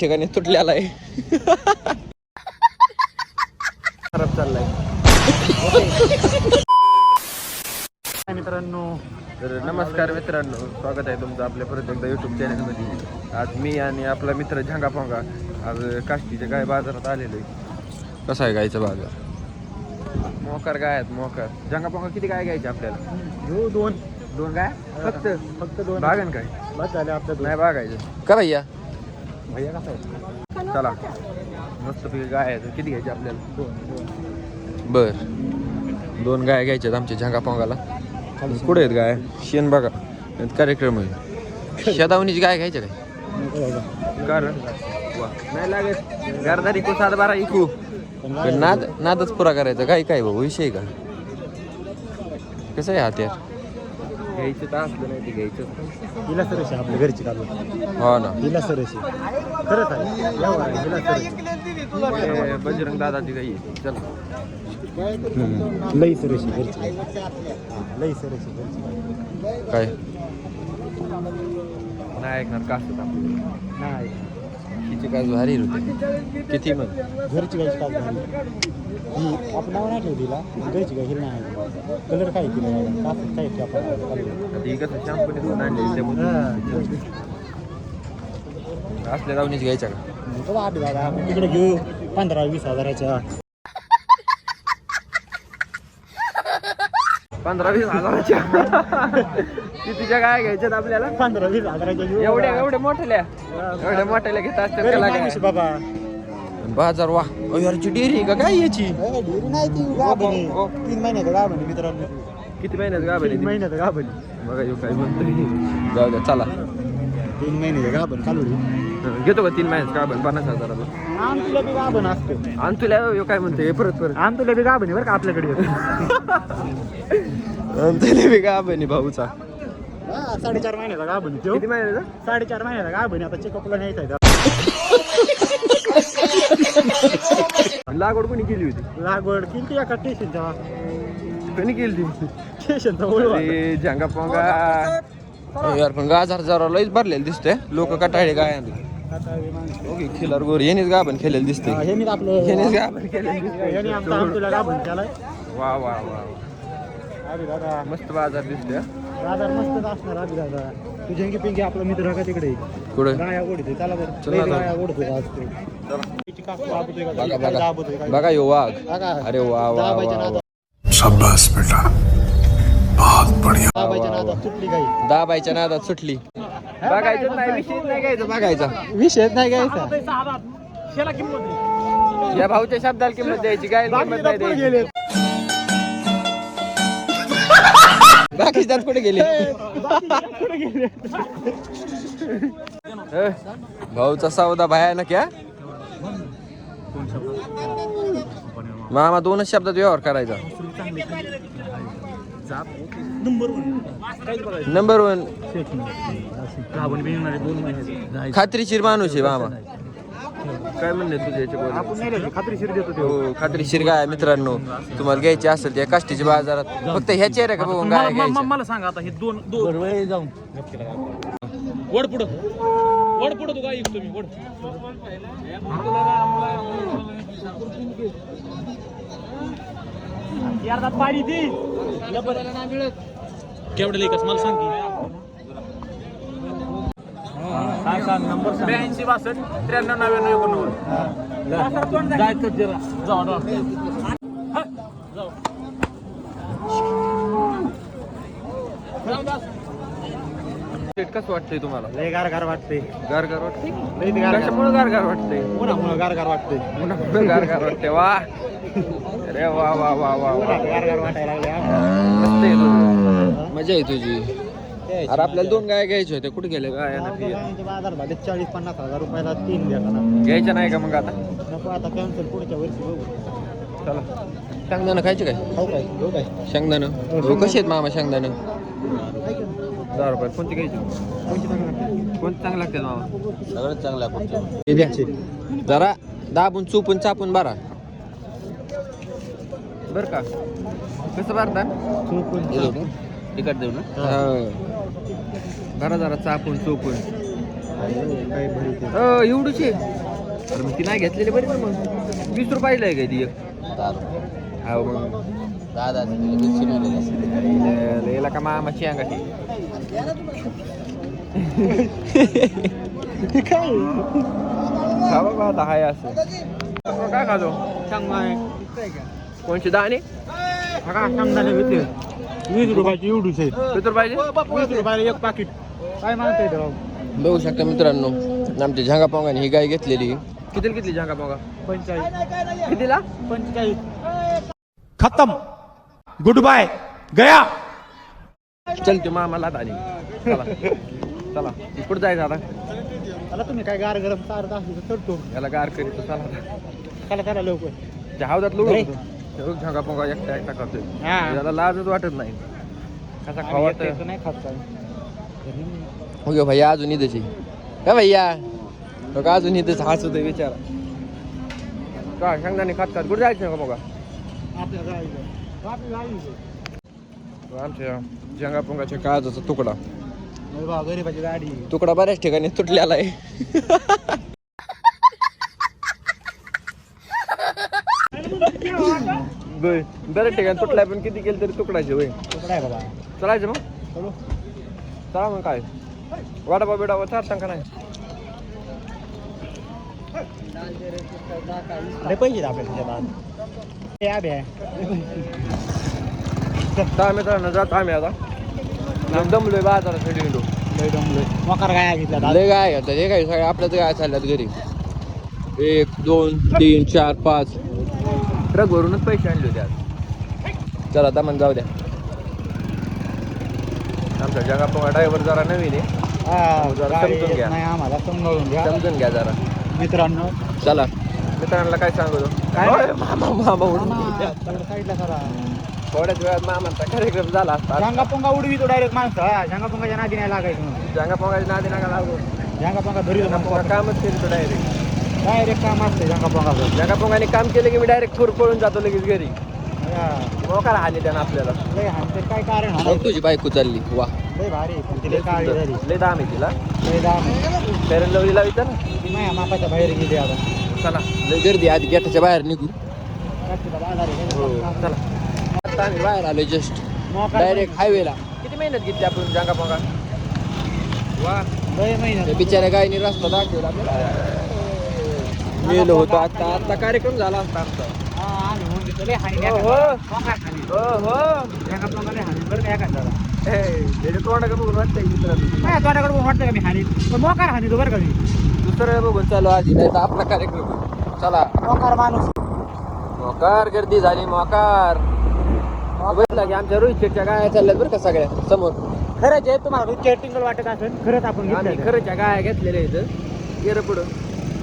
ठिकाणी तुटलेला आहे खराब चाललाय. मित्रांनो तर नमस्कार मित्रांनो स्वागत आहे तुमचं आपल्या परत एकदा युट्यूब चॅनलमध्ये आज मी आणि आपला मित्र झांगा पोंगा आज काष्टीच्या गाय बाजारात आलेलो आहे कसा आहे गायचा बाजार? मोकार गाय आहेत मोकार. झांगा पोंगा किती गाय घ्यायचे आपल्याला? हो दोन. दोन गाय? फक्त फक्त दोन. बागन काय? बस झाले आपल्या दोन. नाही बागायचं. का भैया भैया कसा आहे? चला. मस्त पैकी गाय आहेत. किती घ्यायचे आपल्याला? दोन बर. दोन गाय घ्यायच्यात आमच्या झंगा पोंगाला कुठे आहेत गाय? शेण बघा. कार्यक्रम आहे शेदावणीची गाय घ्यायच्या काय? कारण? नाही लागत. को सात बारा इकू. नाद नादच पुरा करायचा. काय काय भाऊ? विषय का? कसं आहे हात्यार? घ्यायचं तर असलं नाही ते घ्यायचं. हिला सरशी आपल्या घरची काढू हो ना. हिला सरशी खरंच आहे. यावर आहे, हिला हे बजरंग दादाची गाई आहे. चल. लई सरशी घरची लई सरशी घरची काय? नाही ऐकणार. का असत आपलं नाही. तिची काय भारी होते. किती मग? घरची गायची काढ ही आपण नाव नाही ठेवली हिला घरची गाय हिला नाही कलर काय केलं नाही कापूस काय ते आपण. असल्या लावणीच घ्यायच्या का? आठ दादा आपण तिकडे घेऊ. पंधरा वीस हजाराच्या. पंधरा वीस हजाराच्या. कितीच्या काय घ्यायच्यात आपल्याला? पंधरा वीस हजाराच्या एवढ्या एवढ्या मोठ्या एवढ्या मोठ्याला घेत असतात आहे बाबा. बाजार वा. यारची डेअरी का? काय याची? नाही ती गाभणी हो, हो. तीन महिन्याचं गाभणी मित्रांनो. किती महिन्यात का तीन महिन्याचं गाभणी बघा येऊ काय म्हणतोय. जाऊ द्या चला. तीन महिन्याचं गाभण हं, घेतो का तीन महिन्यात आपण पन्नास हजाराला आम तुला बी गाभण असतो. आणि तुला येऊ काय म्हणतोय? परत परत. आम तुला बी गाभणी बरं का आपल्याकडे. आणि तुला बी बनी भाऊचा. हा, साडेचार महिन्याचा गाभणी किती महिन्याचा? साडेचार महिन्याचा गाभणी आता चेकअपला न्यायचा लागवड कोणी केली होती? लागवड किती एका स्टेशनच्या कोणी केली होती? स्टेशनचा अरे झांगा पोंगा. यार पण गाजार जरा लईच भरलेलं दिसतंय. लोक कटाळे काय ओके खिलार गोर येणेच गाभण खेळलेलं दिसते हा, मी आपलं येणेच गाभण खेळलेलं दिसतंय. याने आमचा केलाय. वा वा वा अरे दादा. मस्त बाजार दिसतोय. बाजार मस्तच असणार अभि दादा तू झेंगी पिंकी आपला मित्र का तिकडे कुठं गाया ओढतोय चला बरं चला लई ना. गाया ओढतोय आज तो. तिची काकू दाबतोय का? बघा तिची बघा दाबतोय का? बघा यो वाघ बघा. अरे वा वा दाबायच्या वा वा. नादात- शाबाश बेटा बहुत बढ़िया दाबायच्या. नादात सुटली गाई दाबायच्या नादात सुटली बघायचं नाही विषय नाही घ्यायचं बघायचा विषय नाही घ्यायचा या भाऊच्या शब्दाला किंमत द्यायची काय किंमत नाही द्यायची गेले बाकी त्यात कुठे गेले? भाऊचा सौदा भयानक क्या मामा दोनच शब्दात व्यवहार करायचा. नंबर वन खात्रीशीर माणूस आहे मामा. काय म्हणणे तुझ्या याच्याबद्दल आपण नाही द्यायची, खात्रीशीर देतो ते हो खात्रीशीर गाय मित्रांनो? तुम्हाला घ्यायची असेल त्या काष्टीच्या बाजारात. फक्त ह्या चेहऱ्या का बघून गाय मला सांगा आता हे दोन दोन जाऊन. वड पुढं. वड पुढं तू काय ऐकतो मी वड. पाणी ती केवढं लेकस मला सांग की. सांग सांग नंबर सांग. ब्याऐंशी बासष्ट त्र्याण्णव नव्याण्णव एकोणनव्वद. जायचं जरा. जाऊ कसं वाटतंय तुम्हाला. लय गार गार वाटते गार गार गार कशामुळे गार गार वाटतंय? उन्हामुळं गार गार वाटते उन्हामुळे गार गार वाटतंय? वा. अरे वा वा वा वा गार गार वाटायला लागले मजा आहे तुझी. अरे आपल्याला दोन गाय घ्यायच्या होत्या. कुठे गेल्या गाय बाजार चाळीस पन्नास हजार रुपयाला तीन द्या का घ्यायच्या नाही का मग आता? नको आता कॅन्सल पुढच्या वर्षी बघू. चला. शेंगदाणं खायचे काय? खाऊ काय? घेऊ काय? शेंगदाणं. हो कसे आहेत मामा शेंगदाणं? दहा रुपये कोणते घ्यायचे? चांगली कोणते चांगले लागतात मामा? सगळ्यात चांगला हे द्या. जरा दाबून चुपून चापून बारा बर का? कसं भरता? चोपून तिकट देऊ ना? भरा जरा चापून चोपून. एवढीच आहे अरे मग ती नाही घेतलेली बरी ना मग. वीस रुपयाला आहे काय ती एक? हा मग. याला- याला का मामाची अंगा ती काय? खा बाबा आता हाय असं. आपण काय खातो? कोणची दाणे? हा का सांगताना घेतले. वीस रुपयाची एवढीच आहे किती पाहिजे वीस रुपयाला एक पाकिट काय मागताय राव? बघू शकता मित्रांनो आमच्या झांगा पोंगाने ही गाय घेतलेली. किती झांगा पोंगा पंचेचाळीस. कितीला? पंचेचाळीस. खतम. गुड बाय गया. चल ते मामाला आणि. चला. चला. कुठं जायचं आता? चला तुम्ही काय गार गरम चारत असली तर चढतो. याला गार करीत चला चला चला लवकर. त्या हौदात लोक. झांगा पोंगा एकटा एकटा करतोय हा. त्याला लाजच वाटत नाही. कसा आम्ही खावा एकटं एकटं नाही खात काय. हो भैया अजून इथेच. का भैया तो का अजून इथेच हसत आहे विचार का सांगता खात खात कुठे जायचं का बघा आमच्या जंगा पोंगाच्या काळजाचा तुकडा. तुकडा बऱ्याच ठिकाणी तुटलेला आहे. बर- बऱ्याच ठिकाणी तुटलाय पण किती केलं तरी तुकडायचे आहे बाबा. चलायचं मग? चलो. चला मग काय. वडापाव बिडापाव चालतं का नाही? पैसे आपल्या खिशात आबे आहे दहा मित्रांनो जात आम्ही आता. दमलोय बाजारासाठी हिंडू लय दमलोय. मकार काय घेतला लय गाय आता हे काय सगळे आपल्याच गाय चालल्यात घरी. एक दोन तीन चार पाच. ट्रक भरूनच पैसे आणले होते आज. चला दमन जाऊ द्या. आमचा जगा ड्रायव्हर जरा नवीन आहे. हा, जरा समजून घ्या. नाही आम्हाला समजावून घ्या. समजून घ्या जरा. मित्रांनो. चला. मित्रांना काय सांगतो काय? मामा मामा उडून साईडला करा. थोड्याच वेळात मामांचा कार्यक्रम झाला असता. झांगा पोंगा उडवी तो डायरेक्ट माणसं झांगा पोंगाच्या नादी नाही लागायचं जंगा पोंगाची नादी नका लागू. झांगा पोंगा धरी जंगा कामच केलं डायरेक्ट डायरेक्ट काम असते पोंगाचं जंगा पोंगाने काम केलं की मी डायरेक्ट थोर पळून जातो लगेच घरी. हा, मोकार हानी त्यानं आपल्याला. लय हाणते. काय कारण मग? तुझी बायको चालली. वा. लय भारी आहे, पण ती लय काळी झाली लय दाम आहे तिला. लय दाम आहे. फेरन लवली लावित ना. ती माझ्या मापाच्या बाहेर गेली आता. चला. लय गर्दी आधी गेटाच्या बाहेर निघू काशीला बाजार आहे, हो चला. आता आम्ही बाहेर आलो जस्ट मोकार डायरेक्ट हायवेला किती मेहनत घेतली आपण जंगा पोंगा वा. लय महिन्यात बिचाऱ्या गायनी रस्ता दाखवला गेलो होतो. आता आता कार्यक्रम झाला असता आमचा. हा, हो. हो. हो हो. हे, तोंडाकडे बघून वाटतंय मित्रांनो. दुसरं बघून चालू आधी नाही तर आपला कार्यक्रम. चला. मोकार माणूस. मोकार गर्दी झाली मोकार. बघितलं की आमच्या रोहित शेटच्या गाया चालल्यात बरं का सगळ्या समोर. खरंच आहे तुम्हाला रोजच्या वाटत असेल खरंच आपण आम्ही घेतलं खरंच्या गाया घेतलेल्या इथं गेलं पुढं.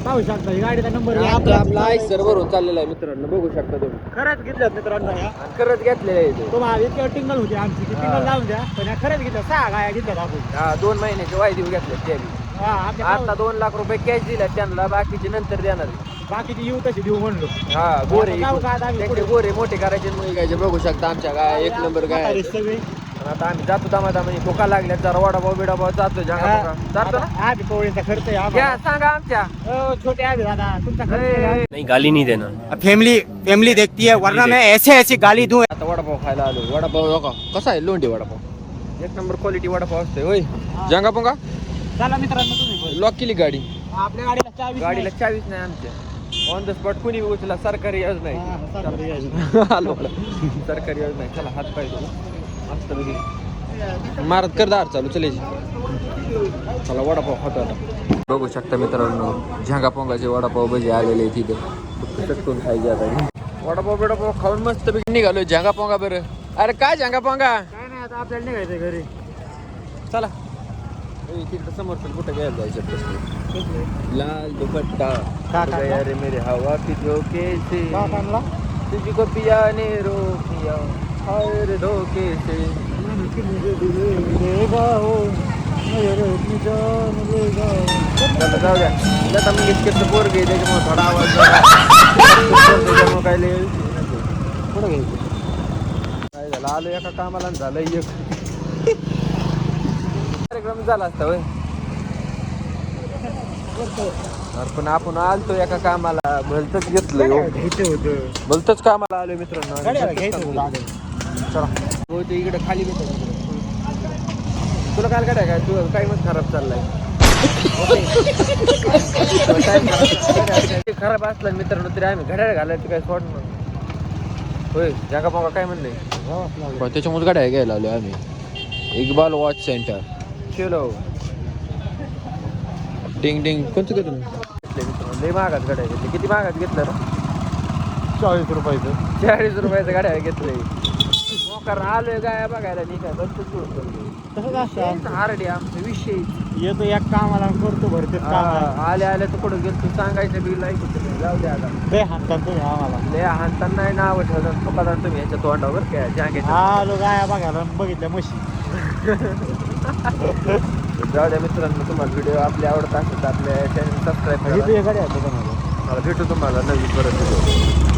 पाहू शकता ही गाडीचा नंबर आपला आपला आईस भरून चाललेला आहे मित्रांनो बघू शकता तुम्ही. खरंच घेतलं मित्रांनो ह्या खरंच घेतलेलं आहे इथं तुम्हाला इतक्या टिंगल होती आमची ती टिंगल लावून द्या पण ह्या खरंच घेतलं सहा गाया घेतल्या आपण. हा दोन महिन्याचे घेतले त्या बी. हा आमच्या आता दोन लाख रुपये कॅश दिल्या त्यांना बाकीचे नंतर देणार. आहे. बाकीची येऊ तशी देऊ म्हणलो. हा गोरे जाऊ का आता आम्ही त्यांचे पुढे? गोरे मोठे करायचे मग घ्यायचे बघू शकता आमच्या गाय एक नंबर गाय. म्हातारे. आता आम्ही जातो दामादा म्हणजे भोका लागल्या जरा वडापाव बिडापाव जातो जंगा. जातो ना? आधी पोळीचा खर्च आहे घ्या आम्हाला. सांगा आमच्या. छोटे आधी दादा तुमचा खर्च आहे का? नाही गाली नाही देणार. फैमिली फैमिली देखती है वरना मैं ऐसे ऐसी गाली दूं. आता वडापाव खायला आलो. वडापाव बघा कसा आहे लोंढी वडापाव? एक नंबर क्वालिटी वडापाव असते होय. जंगा पोंगा? चला मित्रांनो तुम्ही बोला. लॉक केली गाडी. आपल्या गाडीला चावी गाडीला चावीस नाही आमच्या. ऑन द स्पॉट कुणी उचला सरकारी योजना नाही हा, हा, सरकारी योजना. आलो. सरकारी योजना आहे. चला हात पाय धुवू. मारत कर दार चालू चलेची चला वडापाव खातो आता. बघू शकता मित्रांनो झांगा पोंगाचे वडापाव भजी आलेले आहेत तिथे चटकून खायचे आता. वडापाव बिडापाव खाऊन मस्त पैकी निघालो झांगा पोंगा बरं. अरे काय झांगा पोंगा काय नाही आता आपल्याला निघायचं घरी. चला. तिकडं समोर पण कुठं घ्यायला जायचं प्रश्न? लाल दुपट्टा. का, उड़ का, गया का? रे मेरे हवा की झोंके से. का काढला? तुझको पिया ने रोकिया हाय रे धोखे से चला जाऊ द्या. लता मंगेशकरचं पोर घे त्याच्यामुळे थोडा आवाज जरा- त्याच्यामुळे काय लय पुढं घ्यायचं काय झालं? आलो एका कामाला झालं एक. कार्यक्रम झाला असता होय. अरे पण आपण आलतो एका कामाला. भलतच घेतलं भलतच कामाला आलोय मित्रांनो. चला. हो ते इकडे खाली भेटत तुला काल काढाय काय तू काही मग खराब चाललाय. ते खराब असला मित्रांनो तरी आम्ही घड्याळ घालायचं काय सोडणार होय जागा पागा काय. पण त्याच्यामुळे गाड्या घ्यायला आलो आम्ही. Iqbal watch centre. चलो डिंग डिंग. कोणतं घेतो लय महागात गाड्या घेतली. किती महागात घेतलं रे? चाळीस रुपयाचं. चाळीस रुपयाचं गाड्या घेतलंय. कारण आलोय गाया बघायला नाही काय बस तसंच असतं. हारडे आमचा विषय. येतो एक कामाला करतो भरते काम आले आले तर कुठं गेलो सांगायचं बिल ऐकू जाऊ द्या आता. लय हाणतात तुम्ही आम्हाला. लय हाणताना नाही नाव ठेवलं चुकादा तुम्ही ह्याच्या तोंडावर काय आलो गाया बघायला आणि बघितल्या म्हशी जाऊ द्या मित्रांनो तुम्हाला व्हिडिओ आपले आवडत असेल तर आपल्या चॅनल सबस्क्राईब करा. मला भेटू तुम्हाला नवीन परत व्हिडिओ